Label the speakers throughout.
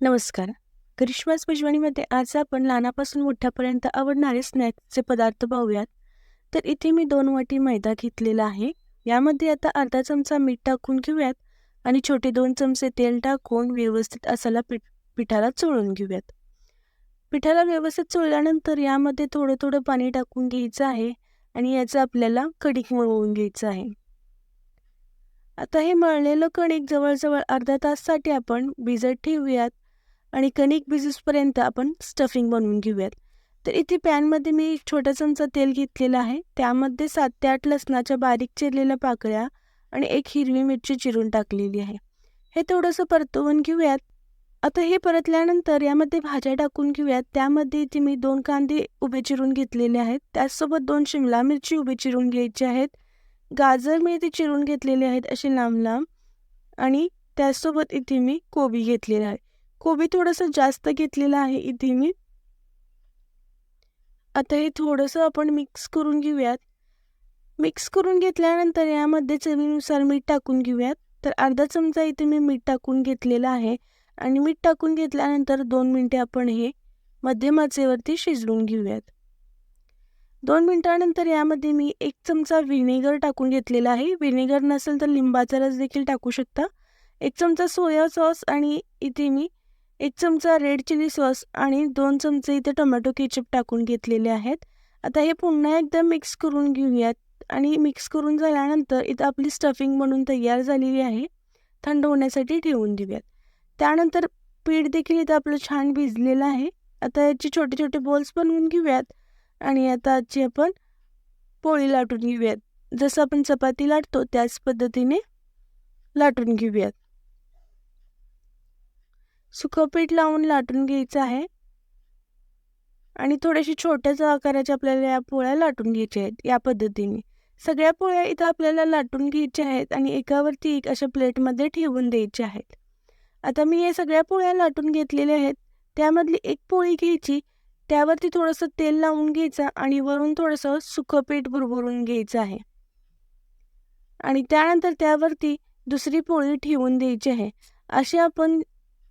Speaker 1: नमस्कार. करिश्मास मेजवानीमध्ये आज आपण लहानापासून मोठ्यापर्यंत आवडणारे स्नॅक्सचे पदार्थ पाहूयात. तर इथे मी दोन वाटी मैदा घेतलेला आहे. यामध्ये आता अर्धा चमचा मीठ टाकून घेऊयात आणि छोटे दोन चमचे तेल टाकून व्यवस्थित असाला पीठ पिठाला चोळून घेऊयात. पिठाला व्यवस्थित चोळल्यानंतर यामध्ये थोडं थोडं पाणी टाकून घ्यायचं आहे आणि याचं आपल्याला कणिक मळवून घ्यायचं आहे. आता हे मळलेलं कणिक जवळजवळ अर्धा ताससाठी आपण भिजत ठेवूयात. आणि कणिक भिजूसपर्यंत आपण स्टफिंग बनवून घेऊयात. तर इथे पॅनमध्ये मी एक छोटा चमचा तेल घेतलेला आहे. त्यामध्ये सात ते आठ लसणाच्या बारीक चिरलेल्या पाकळ्या आणि एक हिरवी मिरची चिरून टाकलेली आहे. हे थोडंसं परतवून घेऊयात. आता हे परतल्यानंतर यामध्ये भाज्या टाकून घेऊयात. त्यामध्ये इथे मी दोन कांदे उभे चिरून घेतलेले आहेत. त्याचसोबत दोन शिमला मिरची उभे चिरून घ्यायची आहेत. गाजर मी इथे चिरून घेतलेले आहेत असे लांब लांब. आणि त्याचसोबत इथे मी कोबी घेतलेला आहे. कोबी थोडंसं जास्त घेतलेलं आहे इथे मी आता हे थोडंसं आपण मिक्स करून घेऊयात. मिक्स करून घेतल्यानंतर यामध्ये चवीनुसार मीठ टाकून घेऊयात. तर अर्धा चमचा इथे मी मीठ टाकून घेतलेलं आहे. आणि मीठ टाकून घेतल्यानंतर दोन मिनटे आपण हे मध्यम आचेवरती शिजवून घेऊयात. दोन मिनटानंतर यामध्ये मी एक चमचा व्हिनेगर टाकून घेतलेला आहे. व्हिनेगर नसेल तर लिंबाचा रस देखील टाकू शकता. एक चमचा सोया सॉस आणि इथे मी एक चमचा रेड चिली सॉस आणि दोन चमचे इथे टोमॅटो केचप टाकून घेतलेले आहेत. आता हे पुन्हा एकदा मिक्स करून घेऊयात. आणि मिक्स करून झाल्यानंतर इथं आपली स्टफिंग म्हणून तयार झालेली आहे. थंड होण्यासाठी ठेवून देऊयात. त्यानंतर पीठ देखील इथं आपलं छान भिजलेलं आहे. आता याचे छोटे छोटे बॉल्स बनवून घेऊयात. आणि आता आजची आपण पोळी लाटून घेऊयात. जसं आपण चपाती लाटतो त्याच पद्धतीने लाटून घेऊयात. सुखपीठ लावून लाटून घ्यायचं आहे. आणि थोड्याशी छोट्याच आकाराच्या आपल्याला या पोळ्या लाटून घ्यायच्या आहेत या पद्धतीने. सगळ्या पोळ्या इथं आपल्याला लाटून घ्यायच्या आहेत आणि एकावरती एक अशा प्लेटमध्ये ठेवून द्यायच्या आहेत. आता मी या सगळ्या पोळ्या लाटून घेतलेल्या आहेत. त्यामधली एक पोळी घ्यायची त्यावरती थोडंसं तेल लावून घ्यायचं आणि वरून थोडंसं सुखपीठ पीठ भरभरून घ्यायचं आहे. आणि त्यानंतर त्यावरती दुसरी पोळी ठेवून द्यायची आहे. अशी आपण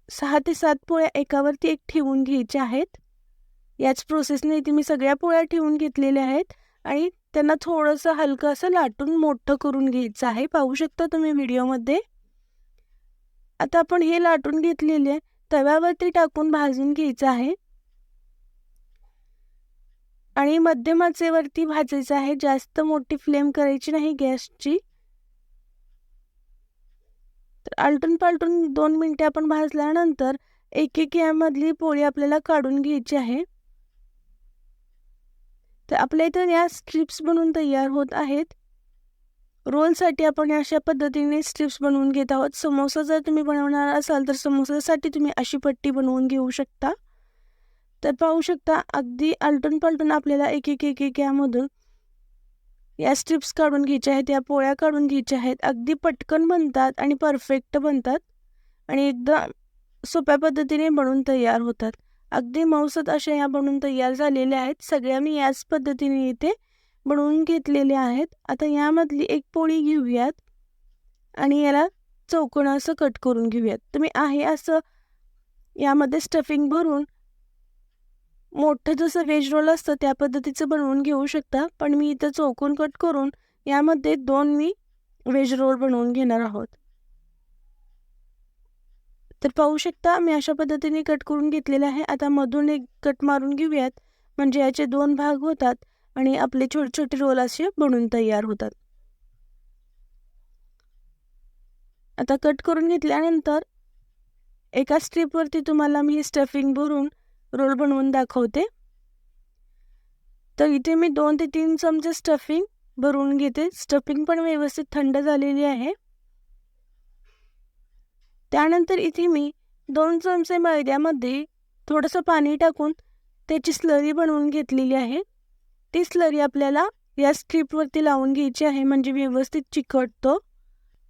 Speaker 1: सहा ते सात पोळ्या एकावरती एक ठेवून घ्यायच्या आहेत. याच प्रोसेसने इथे मी सगळ्या पोळ्या ठेवून घेतलेल्या आहेत आणि त्यांना थोडंसं हलकं असं लाटून मोठं करून घ्यायचं आहे. पाहू शकता तुम्ही व्हिडिओमध्ये? आता आपण हे लाटून घेतलेले तव्यावरती टाकून भाजून घ्यायचं आहे. आणि मध्यम आचेवरती भाजायचं आहे. जास्त मोठी फ्लेम करायची नाही गॅसची. तर आलटून पालटून दोन मिनटे आपण भाजल्यानंतर एक एक यामधली पोळी आपल्याला काढून घ्यायची आहे. तर आपल्या इथं या स्ट्रिप्स बनवून तयार होत आहेत. रोलसाठी आपण अशा पद्धतीने स्ट्रिप्स बनवून घेत आहोत. समोसा जर तुम्ही बनवणार असाल तर समोसासाठी तुम्ही अशी पट्टी बनवून घेऊ शकता. तर पाहू शकता अगदी आलटून पालटून आपल्याला एक एक एक एक यामधून या स्ट्रिप्स काढून घ्यायच्या आहेत या पोळ्या काढून घ्यायच्या आहेत. अगदी पटकन बनतात आणि परफेक्ट बनतात. आणि एकदम सोप्या पद्धतीने बनवून तयार होतात. अगदी मौसत अशा या बनवून तयार झालेल्या आहेत. सगळ्या मी याच पद्धतीने इथे बनवून घेतलेल्या आहेत. आता यामधली एक पोळी घेऊयात आणि याला चौकोन असं कट करून घेऊयात. तुम्ही आहे असं यामध्ये स्टफिंग भरून मोठं जसं व्हेज रोल असतं त्या पद्धतीचं बनवून घेऊ शकता. पण मी इथं चौकोन कट करून यामध्ये दोन मी व्हेज रोल बनवून घेणार आहोत. तर पाहू शकता मी अशा पद्धतीने कट करून घेतलेले आहे. आता मधून एक कट मारून घेऊयात. म्हणजे याचे दोन भाग होतात आणि आपले छोटे छोटे रोल असे बनून तयार होतात. आता कट करून घेतल्यानंतर एका स्ट्रीपवरती तुम्हाला मी स्टफिंग भरून रोल बनवून दाखवते. तर इथे मी दोन ते तीन चमचे स्टफिंग भरून घेते. स्टफिंग पण व्यवस्थित थंड झालेली आहे. त्यानंतर इथे मी दोन चमचे मैद्यामध्ये थोडंसं पाणी टाकून त्याची स्लरी बनवून घेतलेली आहे. ती स्लरी आपल्याला या स्ट्रीपवरती लावून घ्यायची आहे म्हणजे व्यवस्थित चिकटतो.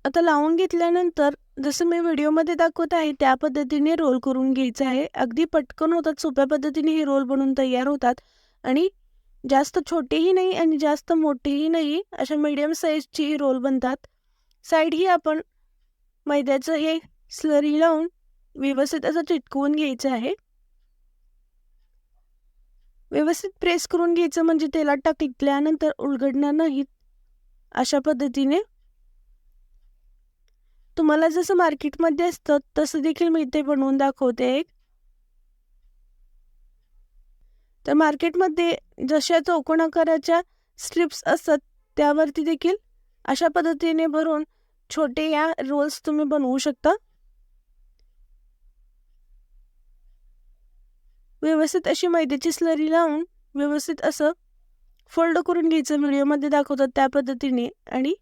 Speaker 1: आता लावून घेतल्यानंतर जसं मी व्हिडिओमध्ये दाखवत आहे त्या पद्धतीने रोल करून घ्यायचं आहे. अगदी पटकन होतात सोप्या पद्धतीने हे रोल बनून तयार होतात. आणि जास्त छोटेही नाही आणि जास्त मोठेही नाही अशा मीडियम साईजची रोल बनतात. साईड ही आपण मैद्याचं हे स्लरी लावून व्यवस्थित असं चिटकवून घ्यायचं आहे. व्यवस्थित प्रेस करून घ्यायचं म्हणजे तेलात टाकल्यानंतर उलगडणार नाहीत. अशा पद्धतीने तुम्हाला जसं मार्केटमध्ये असतं तसं देखील मी इथे बनवून दाखवते एक. तर मार्केटमध्ये जशा चौकोन आकाराच्या स्ट्रिप्स असतात त्यावरती देखील अशा पद्धतीने भरून छोटे या रोल्स तुम्ही बनवू शकता. व्यवस्थित अशी मैद्याची स्लरी लावून व्यवस्थित असं फोल्ड करून घ्यायचं. व्हिडिओमध्ये दाखवतात त्या पद्धतीने आणि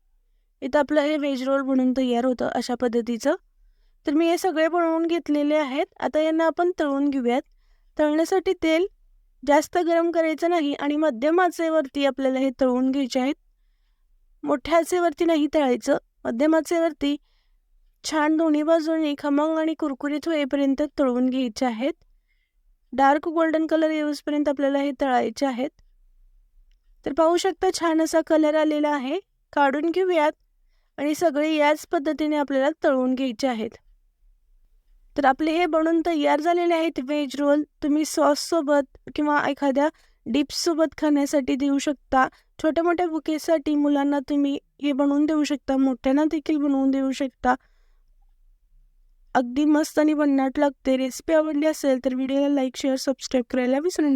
Speaker 1: इथं आपलं हे व्हेज रोल म्हणून तयार होतं अशा पद्धतीचं. तर मी हे सगळे बनवून घेतलेले आहेत. आता यांना आपण तळून घेऊयात. तळण्यासाठी तेल जास्त गरम करायचं नाही आणि मध्यम आचेवरती आपल्याला हे तळून घ्यायचे आहेत. मोठ्या आचेवरती नाही तळायचं. मध्यम आचेवरती छान दोन्ही बाजूने खमंग आणि कुरकुरीत होईपर्यंत तळून घ्यायचे आहेत. डार्क गोल्डन कलर येऊसपर्यंत आपल्याला हे तळायचे आहेत. तर पाहू शकता छान असा कलर आलेला आहे. काढून घेऊयात. आणि सगळे याच पद्धतीने आपल्याला तळून घ्यायचे आहेत. तर आपले हे बनून तयार झालेले आहेत व्हेज रोल. तुम्ही सॉससोबत किंवा एखाद्या डिप्ससोबत खाण्यासाठी देऊ शकता. छोट्या मोठ्या बुकेसाठी मुलांना तुम्ही हे बनवून देऊ शकता. मोठ्यांना देखील बनवून देऊ शकता. अगदी मस्त आणि भन्नाट लागते. रेसिपी आवडली असेल तर व्हिडिओला लाईक शेअर सबस्क्राईब करायला विसरू